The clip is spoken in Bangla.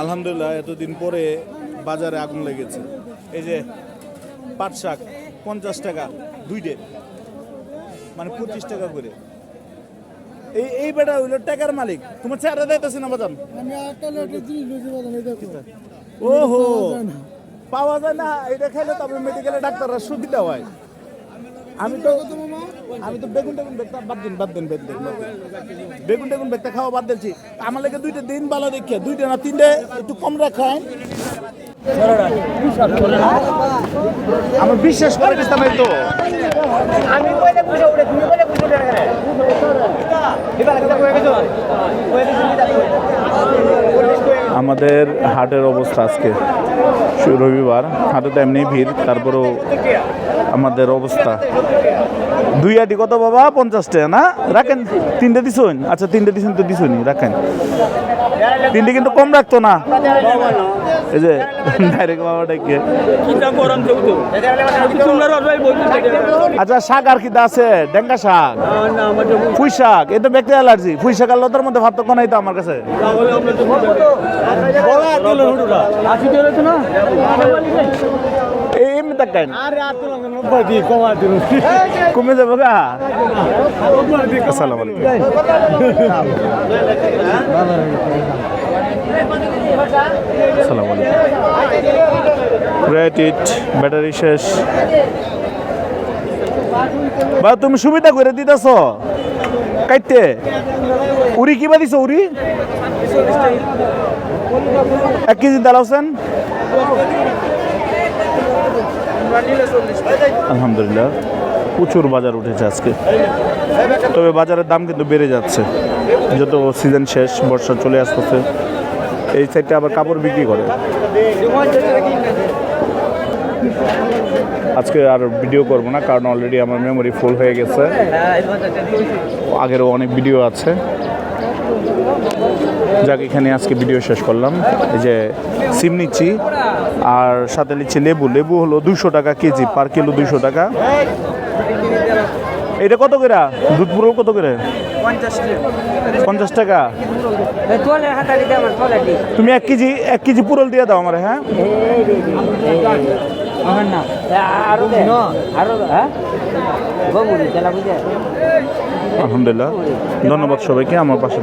আলহামদুলিল্লাহ এতদিন পরে বাজারে আগুন লেগেছে। এই যে পাট শাক পঞ্চাশ টাকা দুইটে। মানে পঁচিশ টাকা করে। এই এই বেটা হইল টাকার মালিক। তোমার চেহারা দিতেছে না বাজান? দেখো। ওহো! পাওয়া যায় না। এটা খাইলে তারপরে মেডিকেলে ডাক্তাররা সুবিধা হয়। আমি তো আমি তো বেগুন টেগুন বেগটা বাদ দিন বাদ দিন বাদ দিন বেগুন টেগুন বেগটা খাওয়া বাদ দিচ্ছি আমার লেগে দুইটা দিন ভালো দেখে দুইটা না তিনটে একটু কম রাখায়। আমার বিশ্বাস করে দিতাম তো। আমি কইলে বুঝো উড়ে তুমি কইলে বুঝো গেছো আমাদের হাটের অবস্থা আজকে। রবিবার, হাটে তো এমনি ভিড়, তারপরেও আমাদের অবস্থা। দুই আটি কত বাবা? পঞ্চাশ টাকা না? রাখেন, তিনটে দিছুন? আচ্ছা তিনটে দিছুন তো দিছুনি রাখেন। তিনটে কিন্তু কম রাখতো না। এই যে, ডাইরেক্ট বাবা ডেকে। আচ্ছা শাক আর কি আছে? ডেঙ্গা শাক, পুঁই শাক, এ তো ব্যক্তি অ্যালার্জি। পুঁই শাক আর লতার মধ্যে তো কোনাই তো আমার কাছে। এমনি তাকাইন কমে যাব গা। আসসালামু আলাইকুম। রেট ইট ব্যাটারি শেষ। বা তুমি সুবিধা করে দিতেছ। কাইতে উড়ি কিবা দিছ উড়ি? এক কেজি দালাওছেন আলহামদুলিল্লাহ। প্রচুর বাজার উঠেছে আজকে। তবে বাজারের দাম কিন্তু বেড়ে যাচ্ছে। যত সিজন শেষ, বর্ষা চলে আসতেছে। এই সাইডটা আবার কাপড় বিক্রি করে। আজকে আর ভিডিও করব না, কারণ অলরেডি আমার মেমোরি ফুল হয়ে গেছে। আগেরও অনেক ভিডিও আছে। যাক, এখানে আজকে ভিডিও শেষ করলাম। এই যে সিম নিচ্ছি, আর সাথে নিচ্ছি লেবু। লেবু হলো দুশো টাকা কেজি, পার কিলো দুশো টাকা। এটা কত করে? দুধ পুরো কত করে? পঞ্চাশ টাকা। তুমি এক কেজি এক কেজি পুরল দিয়ে দাও আমার হ্যাঁ? আলহামদুলিল্লাহ। ধন্যবাদ সবাইকে, আমার পাশে